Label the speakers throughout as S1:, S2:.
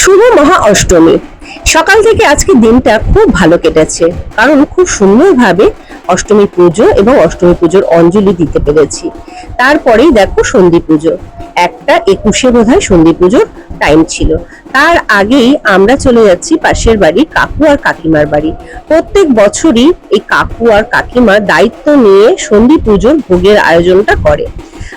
S1: শুভ মহা অষ্টমী সকাল থেকে আজকে দিনটা খুব ভালো কেটেছে, কারণ খুব সুন্দরভাবে অষ্টমী পুজো এবং অষ্টমী পুজোর অঞ্জলি দিতে পেরেছি। তারপরেই দেখো সন্ধি পুজো। একটা একুশে বোধহয় সন্ধি পুজোর টাইম ছিল। তার আগেই আমরা চলে যাচ্ছি পাশের বাড়ি কাকু আর কাকিমার বাড়ি। প্রত্যেক বছরই এই কাকু আর কাকিমা দায়িত্ব নিয়ে সন্ধি পুজোর ভোগের আয়োজনটা করে।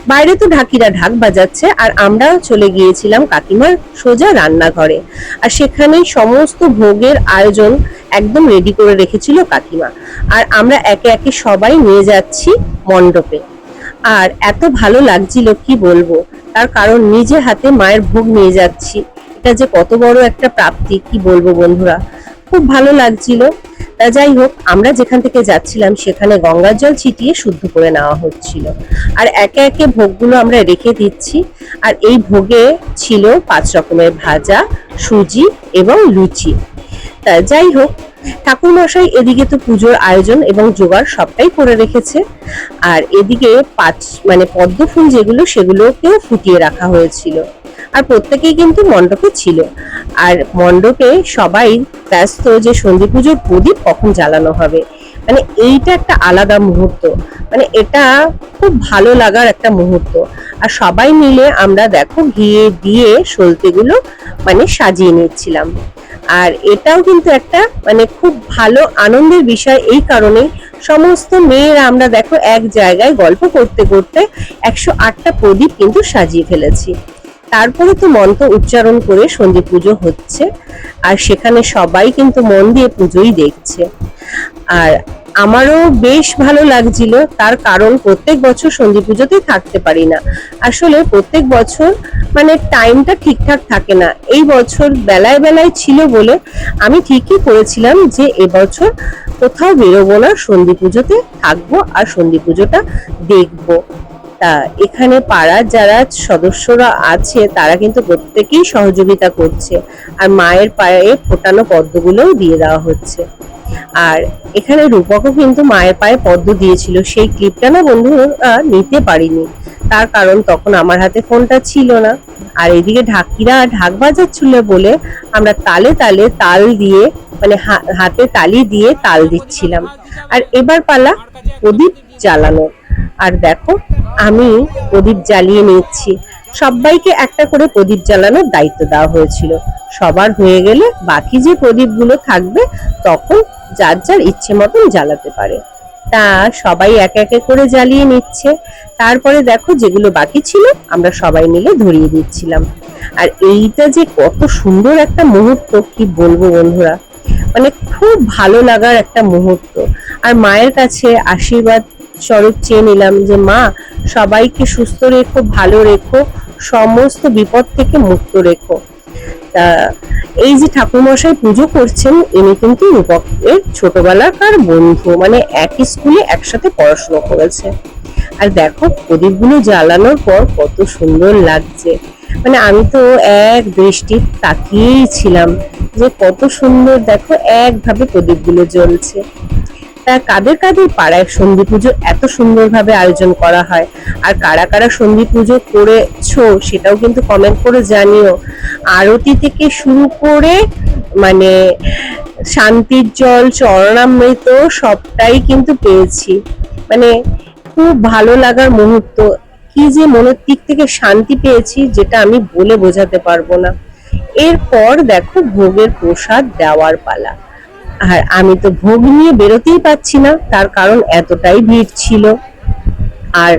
S1: বাইরে তো ঢাকিরা ঢাক বাজাচ্ছে, আর আমরা চলে গিয়েছিলাম কাকিমার সোজা রান্নাঘরে। আর সেখানে সমস্ত ভোগের আয়োজন একদম রেডি করে রেখেছিল কাকিমা। আর আমরা একে একে সবাই নিয়ে যাচ্ছি মণ্ডপে। আর এত ভালো লাগছিল, কি বলব? তার কারণ নিজে হাতে মায়ের ভোগ নিয়ে যাচ্ছি। এটা যে কত বড় একটা প্রাপ্তি, কি বলব বন্ধুরা? খুব ভালো লাগছিল। তা যাই হোক, আমরা যেখান থেকে যাচ্ছিলাম সেখানে গঙ্গার জল ছিটিয়ে শুদ্ধ করে নেওয়া হচ্ছিল। আর একে একে ভোগগুলো আমরা রেখে দিচ্ছি। আর এই ভোগে ছিল পাঁচ রকমের ভাজা, সুজি এবং লুচি। তা যাই হোক, ঠাকুরমশাই এদিকে তো পুজোর আয়োজন এবং জোগাড় সবটাই করে রেখেছে। আর এদিকে পাঁচ মানে পদ্ম ফুল যেগুলো সেগুলোকেও ফুটিয়ে রাখা হয়েছিল। আর প্রত্যেকেই কিন্তু মণ্ডপে ছিল। আর মণ্ডপে সবাই ব্যস্ত যে সন্ধি পুজোর প্রদীপ কখন জ্বালানো হবে। মানে এইটা একটা আলাদা মুহূর্ত। মানে এটা খুব ভালো লাগার একটা মুহূর্ত। আর সবাই মিলে আমরা দেখো ঘিয়ে দিয়ে সলতেগুলো মানে সাজিয়ে নিচ্ছিলাম। আর এটাও কিন্তু একটা মানে খুব ভালো আনন্দের বিষয় এই কারণে সমস্ত মেয়েরা আমরা দেখো এক জায়গায় গল্প করতে করতে একশো আটটা প্রদীপ কিন্তু সাজিয়ে ফেলেছি। তারপরে তো মন্ত্র উচ্চারণ করে সন্ধি পুজো হচ্ছে, আর সেখানে সবাই কিন্তু মন দিয়ে পুজোই দেখছে। আর আমারও বেশ ভালো লাগছিল, তার কারণ প্রত্যেক বছর সন্ধি পুজোতে থাকতে পারি না। আসলে প্রত্যেক বছর মানে টাইমটা ঠিকঠাক থাকে না। এই বছর বেলায় বেলায় ছিল বলে আমি ঠিকই করেছিলাম যে এবছর কোথাও বেরোবো না, সন্ধি পুজোতে থাকব আর সন্ধি পুজোটা দেখব। এখানে পাড়ার যারা সদস্যরা আছে, তারা কিন্তু প্রত্যেকেই সহযোগিতা করছে। আর মায়ের পায়ে ফোটানো পদ্মগুলোও দিয়ে দেওয়া হচ্ছে। আর এখানে রূপকও কিন্তু মায়ের পায়ে পদ্ম দিয়েছিল। সেই ক্লিপটা না বন্ধুরা নিতে পারিনি। তার কারণ তখন আমার হাতে ফোনটা ছিল না। আর এদিকে ঢাকিরা ঢাক বাজাচ্ছিল বলে আমরা তালে তালে তাল দিয়ে মানে হাতে তালি দিয়ে তাল দিচ্ছিলাম। আর এবার পালা প্রদীপ জ্বালানো। আর দেখো আমি প্রদীপ জ্বালিয়ে নিচ্ছি। সবাইকে একটা করে প্রদীপ জ্বালানোর দায়িত্ব দেওয়া হয়েছিল। সবার হয়ে গেলে বাকি যে প্রদীপগুলো থাকবে, তখন যার যার ইচ্ছে মতন জ্বালাতে পারে। তা সবাই এক একে করে জ্বালিয়ে নিচ্ছে। তারপরে দেখো যেগুলো বাকি ছিল, আমরা সবাই মিলে ধরিয়ে দিচ্ছিলাম। আর এইটা যে কত সুন্দর একটা মুহূর্ত, কি বলব বন্ধুরা? মানে খুব ভালো লাগার একটা মুহূর্ত। আর মায়ের কাছে আশীর্বাদ স্বরূপ চেয়ে নিলাম যে, মা, সবাইকে সুস্থ রেখো, ভালো রেখো, সমস্ত বিপদ থেকে মুক্ত রেখো। তা, এই যে ঠাকুরমশাই পুজো করছেন, ইনি কিন্তু রূপকের ছোটবেলাকার বন্ধু মানে একই স্কুলে একসাথে পড়াশোনা করেছে। আর দেখো, প্রদীপগুলো জ্বালানোর পর কত সুন্দর লাগছে। মানে আমি তো এক দৃষ্টি তাকিয়েই ছিলাম যে কত সুন্দর, দেখো, একভাবে প্রদীপগুলো জ্বলছে। কাদের কাদের পাড়ায় সন্ধি পুজো এত সুন্দরভাবে আয়োজন করা হয়? আর কারা কারা সন্ধি পুজো করেছ সেটাও কিন্তু কমেন্ট করে জানিও। আরতি থেকে শুরু করে মানে শান্তির জল, চরণামৃত সবটাই কিন্তু পেয়েছি। মানে খুব ভালো লাগার মুহূর্ত। কি যে মনের দিক থেকে শান্তি পেয়েছি যেটা আমি বলে বোঝাতে পারব না। এরপর দেখো ভোগের প্রসাদ দেওয়ার পালা। আর আমি তো ভোগ নিয়ে বেরোতেই পাচ্ছি না, তার কারণ এতটাই ভিড় ছিল। আর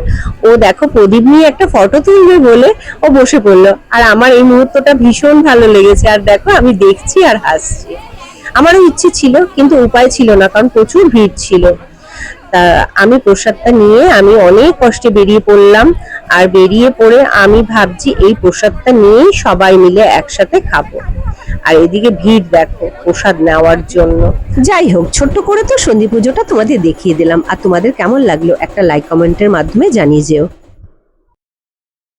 S1: ও দেখো, প্রদীপ নিয়ে একটা ফটো তুলবে বলে ও বসে পড়ল। আর আমার এই মুহূর্তটা ভীষণ ভালো লেগেছে। আর দেখো, আমি দেখছি আর হাসছি। আমারও ইচ্ছে ছিল, কিন্তু উপায় ছিল না, কারণ প্রচুর ভিড় ছিল। তা আমি প্রসাদটা নিয়ে আমি অনেক কষ্টে বেরিয়ে পড়লাম। আর বেরিয়ে পড়ে আমি ভাবছি, এই প্রসাদটা নিয়েই সবাই মিলে একসাথে খাব। আর এদিকে ভিড় দেখো, প্রসাদ নেওয়ার জন্য। যাই হোক, ছোট্ট করে তো সন্ধি পুজোটা তোমাদের দেখিয়ে দিলাম। আর তোমাদের কেমন লাগল একটা লাইক কমেন্টের মাধ্যমে জানিয়ে যেও।